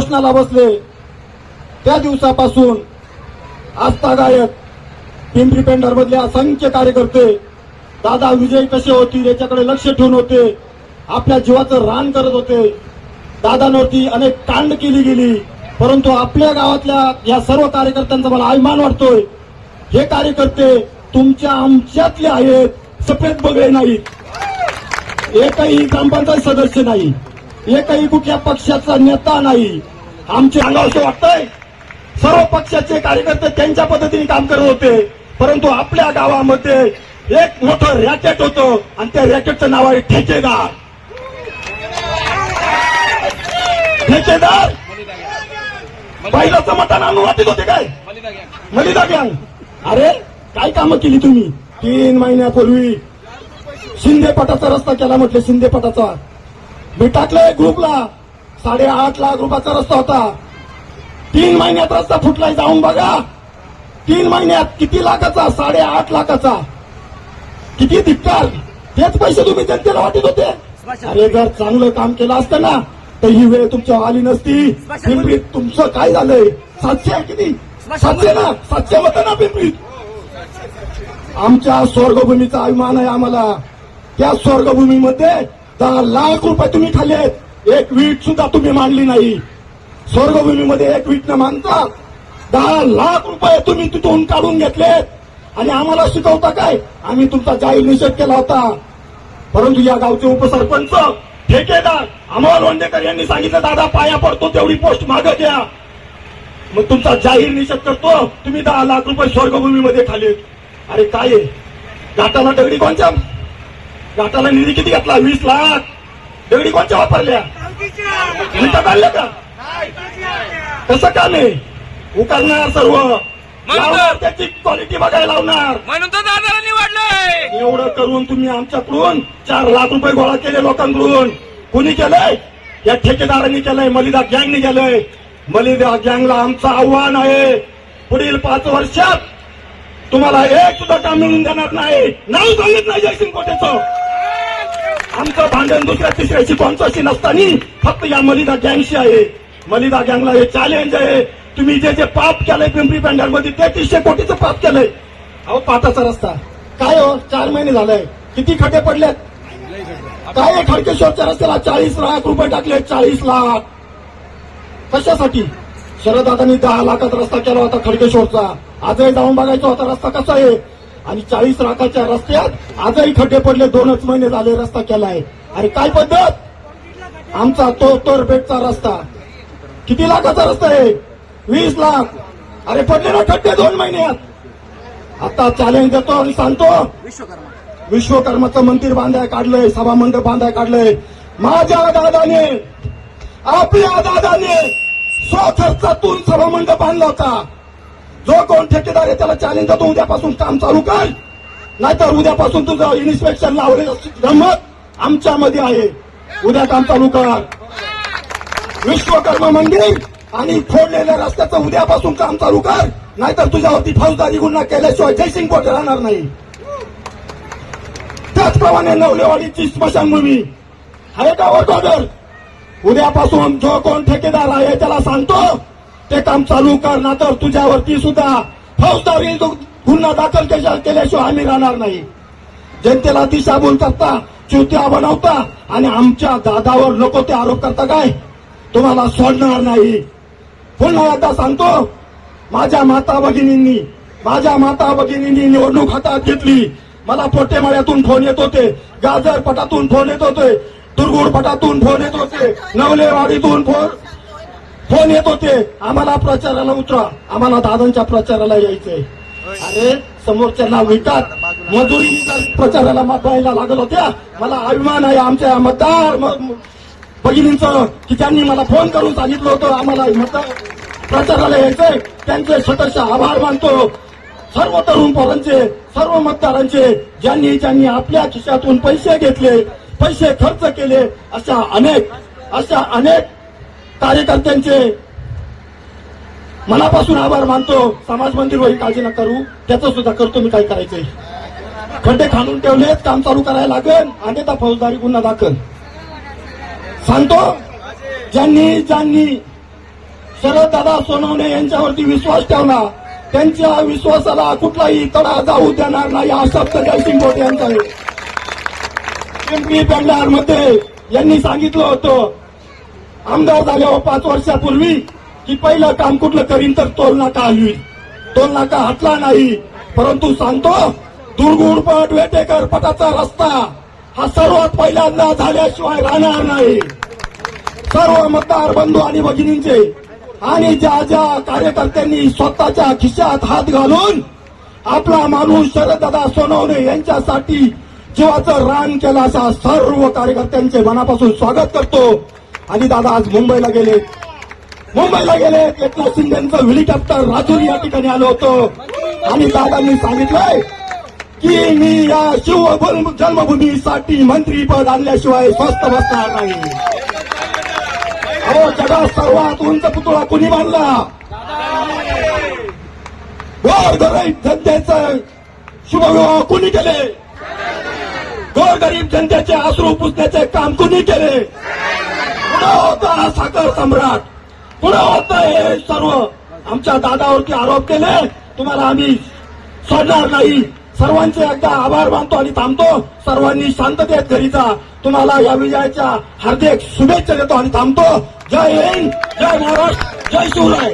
उपोषणाला बसले त्या दिवसापासून आस्था गायक पिंपरी पेंडर मधले असंख्य कार्यकर्ते दादा विजय कसे होतील याच्याकडे लक्ष ठेवून होते आपल्या जीवाचं रान करत होते. दादांवरती अनेक कांड केली गेली परंतु आपल्या गावातल्या या सर्व कार्यकर्त्यांचा मला अभिमान वाटतोय. हे कार्यकर्ते तुमच्या आमच्यातले आहेत सफेद बगळे नाहीत. एकही ग्रामपंचायत सदस्य नाही. एकही कुठल्या पक्षाचा नेता नाही. आमचे अंगावसे वाटतंय. सर्व पक्षाचे कार्यकर्ते त्यांच्या पद्धतीने काम करत होते. परंतु आपल्या गावामध्ये एक मोठं रॅकेट होतं आणि त्या रॅकेटचं नाव आहे ठेकेदार. ठेकेदार? पहिल्याचं मतदान अनुवादित वाटत होते काय? मलिदा गँग. अरे काय कामं केली तुम्ही? तीन महिन्यापूर्वी शिंदे पटाचा रस्ता केला म्हटले शिंदे पटाचा. मी टाकलंय ग्रुपला साडेआठ लाख रुपयाचा रस्ता होता. तीन महिन्यात रस्ता फुटलाय जाऊन बघा. तीन महिन्यात किती लाखाचा? साडेआठ लाखाचा. किती धिक्कार. तेच पैसे तुम्ही जनतेला वाटत होते. अरे जर चांगलं काम केलं असतं ना तर ही वेळ तुमच्या आली नसती. पिंपरीत तुमचं काय झालंय? सातशे आहे किती सातशे ना? सातशे मत ना पिंपरीत? आमच्या स्वर्गभूमीचा अभिमान आहे आम्हाला. त्या स्वर्गभूमीमध्ये दहा लाख रुपये तुम्ही खाल्लेत. एक वीट सुद्धा तुम्ही मांडली नाही. स्वर्गभूमीमध्ये एक वीट न मानता दहा लाख रुपये तुम्ही तिथून काढून घेतलेत. आणि आम्हाला शिकवता काय? आम्ही तुमचा जाहीर निषेध केला होता. परंतु या गावचे उपसरपंच ठेकेदार अमोल वंडेकर यांनी सांगितलं दादा पाया पडतो तेवढी पोस्ट मागं घ्या. मग तुमचा जाहीर निषेध करतो. तुम्ही दहा लाख रुपये स्वर्गभूमीमध्ये खाली अरे काय आहे? घाटाला दगडी कोणच्या? घाटाला निधी किती घेतला? वीस लाख. दगडी कोणच्या वापरल्या? काढल्या का? कसं काम आहे उकारणार सर्व. लावणार त्याची क्वालिटी बघायला लावणार. म्हणून तर दादाला निवडलंय एवढं करून तुम्ही आमच्याकडून चार लाख रुपये गोळा केले लोकांकडून. कुणी केलंय? या ठेकेदारांनी केलंय मलिदा गँगनी केलंय. मलिदा गँगला आमचं आव्हान आहे. पुढील पाच वर्षात तुम्हाला एक सुद्धा काम मिळून देणार नाही. नाव सांगित नाही जयसिंग कोटेचं आमचं भांडण दुसऱ्या तिसऱ्याची कोणताशी नसताना फक्त या मलिदा गँगशी आहे. मलिदा गँगला हे चॅलेंज आहे. तुम्ही जे जे पाप केलंय पिंपरी पेंढारमध्ये तेहतीसशे कोटीचं पाप केलंय. अहो पाटाचा रस्ता. काय हो? चार महिने झालंय. किती खड्डे पडलेत? काय खडकेश्वरच्या रस्त्याला चाळीस लाख रुपये टाकले? चाळीस लाख. कशासाठी? शरददादांनी दहा लाखात रस्ता केला होता खडकेश्वरचा. आजही जाऊन बघायचा होता रस्ता कसा आहे. आणि चाळीस लाखाच्या रस्त्यात आजही खड्डे पडले दोनच महिने झाले रस्ता केला आहे आणि काय पद्धत? आमचा तो तोरपेटचा रस्ता. किती लाखाचा रस्ता आहे? वीस लाख. अरे पडले ना खड्डे दोन महिन्यात. आता चॅलेंज देतो आणि सांगतो. विश्वकर्माचं मंदिर बांधाय काढलंय सभा मंडप बांधाय काढलंय. माझ्या दादाने आपल्या दादाने स्वखर्चातून सभा मंडप बांधला होता. जो कोण ठेकेदार आहे त्याला चॅलेंज देतो उद्यापासून काम चालू कर. नाहीतर उद्यापासून तुझं इन्स्पेक्शन लावले गंमत. आमच्यामध्ये आहे. उद्या काम चालू कर. विश्वकर्मा मंदिर आणि फोडलेल्या रस्त्याचं उद्यापासून काम चालू कर. नाहीतर तुझ्यावरती फौजदारी गुन्हा केल्याशिवाय जयसिंग कोट राहणार नाही. त्याचप्रमाणे नवलेवाडीची स्मशानभूमी. आहे का वर्क ऑर्डर उद्यापासून जो कोण ठेकेदार आहे त्याला सांगतो ते काम चालू कर ना तर तुझ्यावरती सुद्धा फौजदारी गुन्हा दाखल केल्याशिवाय आम्ही राहणार नाही. जनतेला दिशाभूल करता चुत्या बनवता आणि आमच्या दादावर नको ते आरोप करता काय? तुम्हाला सोडणार नाही. पुन्हा एकदा सांगतो माझ्या माता भगिनींनी माझ्या माता भगिनींनी निवडणूक हातात घेतली. मला पोटेमाळ्यातून फोन येत होते गाजर पटातून फोन येत होते दुर्गुड पटातून फोन येत होते नवलेवाडीतून फोन फोन येत होते. आम्हाला प्रचाराला उतरा. आम्हाला दादांच्या प्रचाराला यायचंय. अरे समोरच्याला विटात मजुरी प्रचाराला व्हायला लागत होत्या. मला अभिमान आहे आमच्या मतदार म- भगिनींचं की त्यांनी मला फोन करून सांगितलं होतं आम्हाला मतदार प्रचाराला यायचंय. त्यांचे सतर्श आभार मानतो. सर्व तरुण पोरांचे सर्व मतदारांचे ज्यांनी ज्यांनी आपल्या खिशातून पैसे घेतले पैसे खर्च केले अशा अनेक अशा अनेक कार्यकर्त्यांचे मनापासून आभार मानतो. समाज मंदिर वही काळजी नका करू. त्याचं सुद्धा करतो मी काय करायचंय? खड्डे खाणून ठेवलेत काम चालू करायला लागेल. अन्यथा फौजदारी गुन्हा दाखल. सांगतो ज्यांनी ज्यांनी शरद दादा सोनवणे यांच्यावरती विश्वास ठेवला त्यांच्या विश्वासाला कुठलाही तडा जाऊ देणार नाही हा शब्द जयसिंग गोटे यांचा आहे. पिंपरी पेंढारमध्ये यांनी सांगितलं होतं आमदार झाल्यावर पाच वर्षापूर्वी की पहिलं काम कुठलं करीन तर टोल नाका हलवी टोल नाका हटला नाही. परंतु सांगतो दुर्गुणपट वेटेकर पटाचा रस्ता हा सर्वात पहिल्यांदा झाल्याशिवाय राहणार नाही. सर्व मतदार बंधू आणि भगिनींचे आणि ज्या ज्या कार्यकर्त्यांनी स्वतःच्या खिशात हात घालून आपला माणूस शरददादा सोनवणे यांच्यासाठी जीवाचं रान केलं असा सर्व कार्यकर्त्यांचे मनापासून स्वागत करतो. आणि दादा आज मुंबईला गेले. मुंबईला गेले. एकनाथ शिंदेचं हेलिकॉप्टर राजूर या ठिकाणी आलं होतं. आणि दादांनी सांगितलंय की मी या शिव जन्मभूमीसाठी मंत्रीपद आणल्याशिवाय स्वस्थ बसणार नाही. अहो जगात सर्वात उंच पुतळा कुणी बांधला गोरगरीब जनतेचं शुभविवाह कुणी केले? गोरगरीब जनतेचे अश्रू पुसण्याचे काम कुणी केले? पुढे होता हा साखर सम्राट. पुढे होत हे सर्व. आमच्या दादावरती आरोप केले. तुम्हाला आम्ही सोडणार नाही. सर्वांचे एकदा आभार मानतो आणि थांबतो. सर्वांनी शांततेत घरी जा. तुम्हाला या विजयाच्या हार्दिक शुभेच्छा देतो आणि थांबतो. जय हिंद जय महाराष्ट्र जय शिवराय.